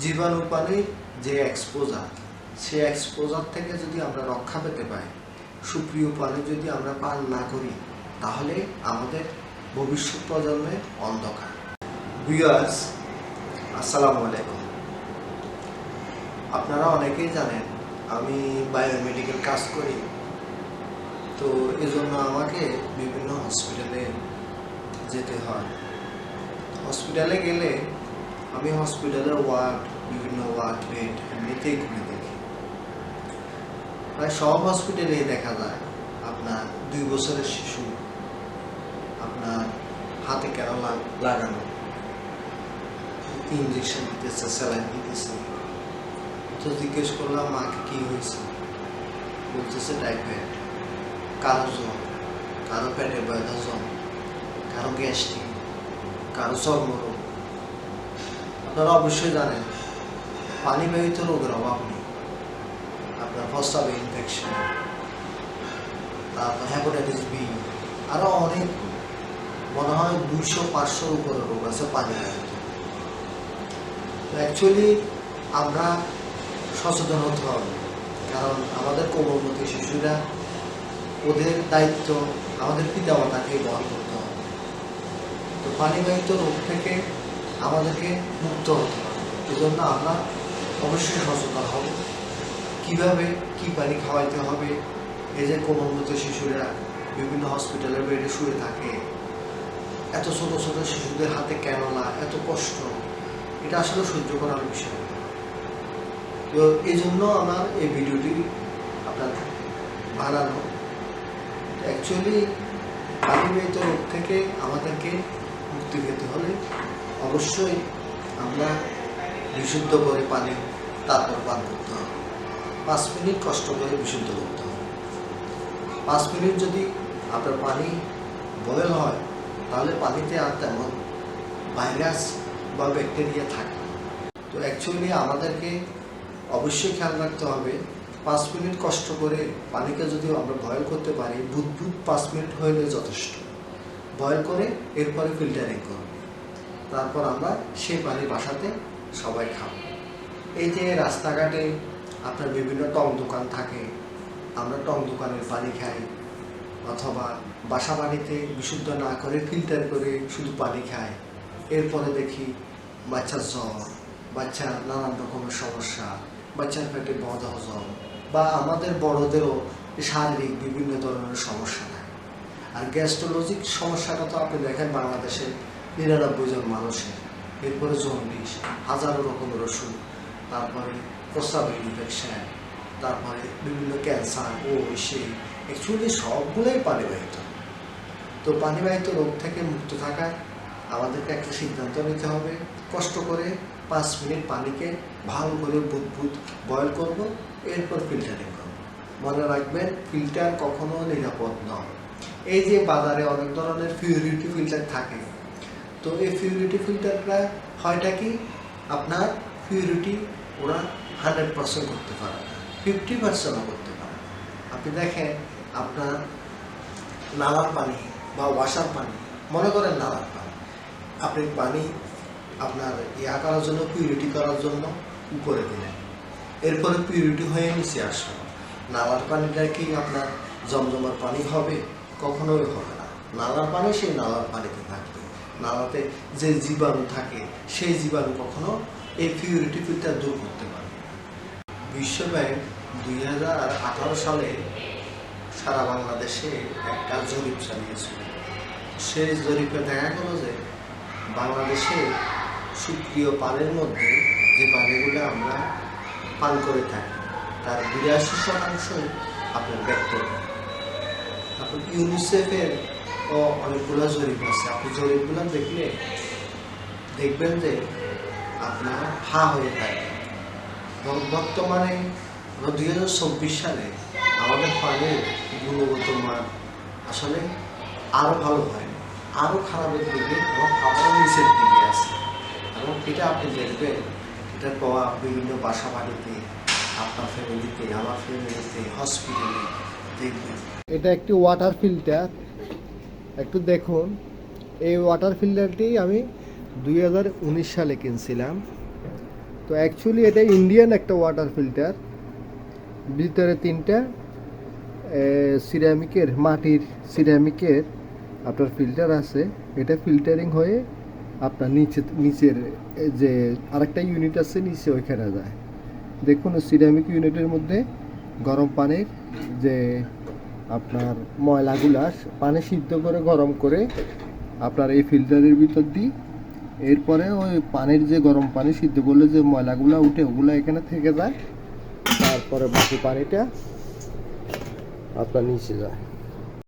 জীবাণু পানির যে এক্সপোজার সেই এক্সপোজার থেকে যদি আমরা রক্ষা পেতে পাই, সুপ্রিয় পানি যদি আমরা পান না করি, তাহলে আমাদের ভবিষ্যৎ প্রজন্মে অন্ধকার। বিয়ার্স আসসালামু আলাইকুম। আপনারা অনেকেই জানেন, আমি বায়োমেডিকেল কাজ করি। তো এজন্য আমাকে বিভিন্ন হসপিটালে যেতে হয়। হসপিটালে গেলে আমি হসপিটালের ওয়ার্ড বিভিন্ন ওয়ার্ড বেড এমনিতেই ঘুরে দেখি। প্রায় সব হসপিটালেই দেখা যায় আপনার দুই বছরের শিশু আপনার হাতে কেন লাগ- লাগানো? ইঞ্জেকশন দিতেছে স্যালাইন দিতেছে। তো জিজ্ঞেস করলাম, মাকে কি হয়েছে? বলতেছে টাইফয়েড কারও জ্বর? কারও পেটে ব্যথা, জ্বর? কারও গ্যাস্ট্রিক কারও চর্মরোগ? আপনারা অবশ্যই জানেন পানিবাহিত রোগের অভাব নেই। আপনার প্রস্তাবে ইনফেকশন তারপর হ্যাপাটাইটিস বি আরও অনেক মনে হয় দুইশো, পাঁচশোর উপরে রোগ আছে পানিবাহিত অ্যাকচুয়ালি আমরা সচেতন হতে হবে, কারণ আমাদের কোমলমতি শিশুরা ওদের দায়িত্ব আমাদের পিতামাতাকে বহন করতে হবে। তো পানিবাহিত রোগ থেকে আমাদেরকে মুক্ত হতে হবে। এজন্য আমরা অবশ্যই সচেতন হব। কীভাবে কি পানি খাওয়াইতে হবে? এই যে কোমলমতি শিশুরা বিভিন্ন হসপিটালের বেডে শুয়ে থাকে। এত ছোট ছোট শিশুদের হাতে কেন না এত কষ্ট। এটা আসলে সহ্য করার বিষয় তো এই জন্য আমার এই ভিডিওটি আপনার বানানো। অ্যাকচুয়ালি পানিবাহিত রোগ থেকে আমাদেরকে অবশ্যই আমরা বিশুদ্ধ করে পানি তারপর পান করতে হবে। পাঁচ মিনিট কষ্ট করে বিশুদ্ধ করতে হবে। পাঁচ মিনিট যদি আপনার পানি বয়েল হয়, তাহলে পানিতে আর তেমন ভাইরাস বা ব্যাকটেরিয়া থাকে তো অ্যাকচুয়ালি আমাদেরকে অবশ্যই খেয়াল রাখতে হবে, পাঁচ মিনিট কষ্ট করে পানিকে যদি আমরা বয়েল করতে পারি, বুদবুদ পাঁচ মিনিট হলে যথেষ্ট। বয়েল করে এরপরে ফিল্টারিং করব তারপর আমরা সেই পানি বাসাতে সবাই খাব। এই যে রাস্তাঘাটে আপনার বিভিন্ন টং দোকান থাকে, আমরা টং দোকানের পানি খাই, অথবা বাসা বাড়িতে বিশুদ্ধ না করে ফিল্টার করে শুধু পানি খায় এরপরে দেখি বাচ্চার জ্বর, বাচ্চার নানান রকমের সমস্যা, বাচ্চার পেটে বদ হজম, বা আমাদের বড়দেরও শারীরিক বিভিন্ন ধরনের সমস্যা থাকে। আর গ্যাস্ট্রোলজিক সমস্যাটা তো আপনি দেখেন বাংলাদেশে নিরানব্বই জন মানুষের, এরপরে জন্ডিস হাজারো রকমের ওষুধ তারপরে প্রস্রাবের ইনফেকশন তারপরে বিভিন্ন ক্যান্সার ও সেই অ্যাকচুয়ালি সবগুলোই পানিবাহিত। তো পানিবাহিত রোগ থেকে মুক্ত থাকায় আমাদেরকে একটা সিদ্ধান্ত নিতে হবে, কষ্ট করে পাঁচ মিনিট পানিকে ভালো করে বুদবুদ বয়ল করব, এরপর ফিল্টারিং করব। মনে রাখবেন ফিল্টার কখনো নিরাপদ নয়। এই যে বাজারে অনেক ধরনের পিউরিটি ফিল্টার থাকে তো এই পিউরিটি ফিল্টারটা হয়টা কি? আপনার পিউরিটি ওরা হান্ড্রেড পার্সেন্ট করতে পারে না ফিফটি পার্সেন্টও করতে পারে না। আপনি দেখেন, আপনার নালার পানি বা ওয়াশার পানি, মনে করেন নালার পানি, আপনি পানি আপনার ইয়া করার জন্য পিউরিটি করার জন্য উপরে দিলেন। এরপরে পিউরিটি হয়ে নিচে আসলো। নালার পানিটা কি আপনার জমজমার পানি হবে? কখনোই হবে না। নালার পানি, সেই নালার পানিতে থাকবে। নালাতে যে জীবাণু থাকে, সেই জীবাণু কখনো এই পিউরিটি ফিল্টার দূর করতে পারবে না। বিশ্ব ব্যাংক দুই হাজার সালে সারা বাংলাদেশে একটা জরিপ চালিয়েছিল। সেই জরিপে দেখা গেল যে বাংলাদেশে সুপ্রিয় পানির মধ্যে যে পানিগুলো আমরা পান করে থাকি, তার বিরাশি শতাংশই আপনার ব্যাকটেরিয়া আপনার ইউনিসেফের ও অনেকগুলো জরিপ আছে। আপনি জরিপগুলো দেখলে দেখবেন যে আপনার হা হয়ে থাকে বর্তমানে দুই হাজার চব্বিশ সালে আমাদের পানির গুণগত মান আসলে আরও ভালো হয় আরও খারাপের দিকে এবং আবারও নিচের দিকে আছে এবং এটা আপনি দেখবেন, এটার প্রভাব বিভিন্ন বাসা বাড়িতে আপনার ফ্যামিলিতে আমার ফ্যামিলিতে হসপিটালে দেখবেন। এটা একটি ওয়াটার ফিল্টার একটু দেখুন। এই ওয়াটার ফিল্টারটি আমি দুই হাজার উনিশ সালে কিনছিলাম। তো অ্যাকচুয়ালি এটা ইন্ডিয়ান একটা ওয়াটার ফিল্টার ভিতরে তিনটা সিরামিকের মাটির সিরামিকের আপনার ফিল্টার আছে। এটা ফিল্টারিং হয়ে আপনার নিচে, নিচের যে আরেকটা ইউনিট আছে, নিচে ওইখানে যায়। দেখুন সিরামিক ইউনিটের মধ্যে গরম পানির যে আপনার ময়লাগুলা পানি সিদ্ধ করে গরম করে আপনার এই ফিল্টারের ভিতর দিই। এরপরে ওই পানির যে গরম পানি সিদ্ধ করলে যে ময়লাগুলো উঠে, ওগুলো এখানে থেকে যায়। তারপরে বাকি পানিটা আপনার নিচে যায়।